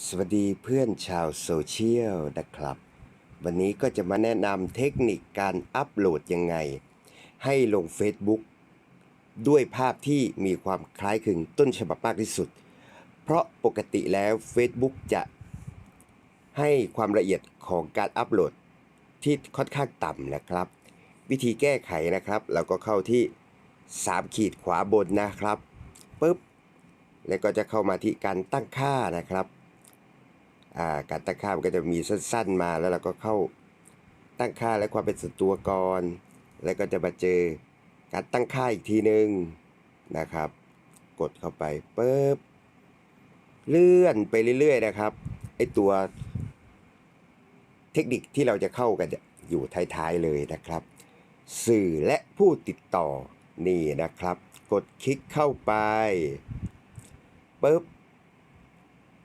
สวัสดีเพื่อนชาวโซเชียลนะครับ วันนี้ก็จะมาแนะนำเทคนิคการอัปโหลดยังไง ให้ลง Facebook ด้วยภาพที่มีความคล้ายคลึงต้นฉบับมากที่สุด เพราะปกติแล้ว Facebook จะให้ความละเอียดของการอัปโหลดที่ค่อนข้างต่ำนะครับ วิธีแก้ไขนะครับ เราก็เข้าที่ 3 ขีดขวาบนนะครับปุ๊บแล้วก็จะเข้ามาที่การตั้งค่านะครับ การตั้งค่ามันก็จะมีสั้น ๆมาแล้วเราก็เข้าตั้งค่าและความเป็นส่วนตัวก่อน แล้วก็จะมาเจอการตั้งค่าอีกทีหนึ่งนะครับ กดเข้าไปปุ๊บเลื่อนไปเรื่อย ๆ นะครับไอตัวเทคนิคที่เราจะเข้ากันอยู่ท้ายๆเลยนะครับ สื่อและผู้ติดต่อนี่นะครับ กดคลิกเข้าไปปุ๊บ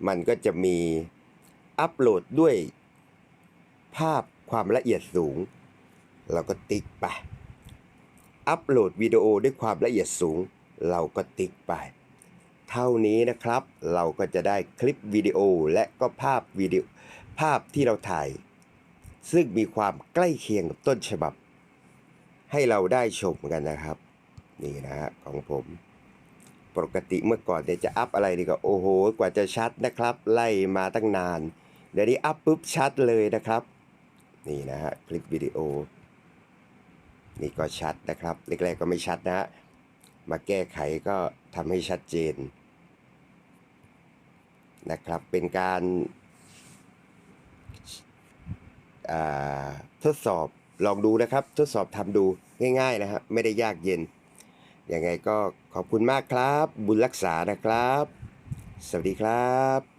มันก็จะมี อัปโหลดด้วยภาพความละเอียดสูง เราก็ติ๊กไป อัปโหลดวิดีโอด้วยความละเอียดสูง เราก็ติ๊กไป เท่านี้นะครับ เราก็จะได้คลิปวิดีโอและก็ภาพวิดีโอภาพที่เราถ่าย ซึ่งมีความใกล้เคียงกับต้นฉบับ ให้เราได้ชมกันนะครับ นี่นะฮะของผมปกติเมื่อก่อนเนี่ยจะอัพอะไรนี่ก็โอ้โห กว่าจะชัดนะครับ ไล่มาตั้งนาน ดี๋ยวนี้อัพปุ๊บชัดเลยนะครับ นี่นะฮะคลิปวิดีโอ นี่ก็ชัดนะครับแรกๆก็ไม่ชัดนะฮะมาแก้ไขก็ทำให้ชัดเจนนะครับ เป็นการาทดสอบลองดูนะครับ ทดสอบทำดูง่ายๆนะฮะไม่ได้ยากเย็น ยังไงก็ขอบคุณมากครับ บุญรักษานะครับ สวัสดีครับ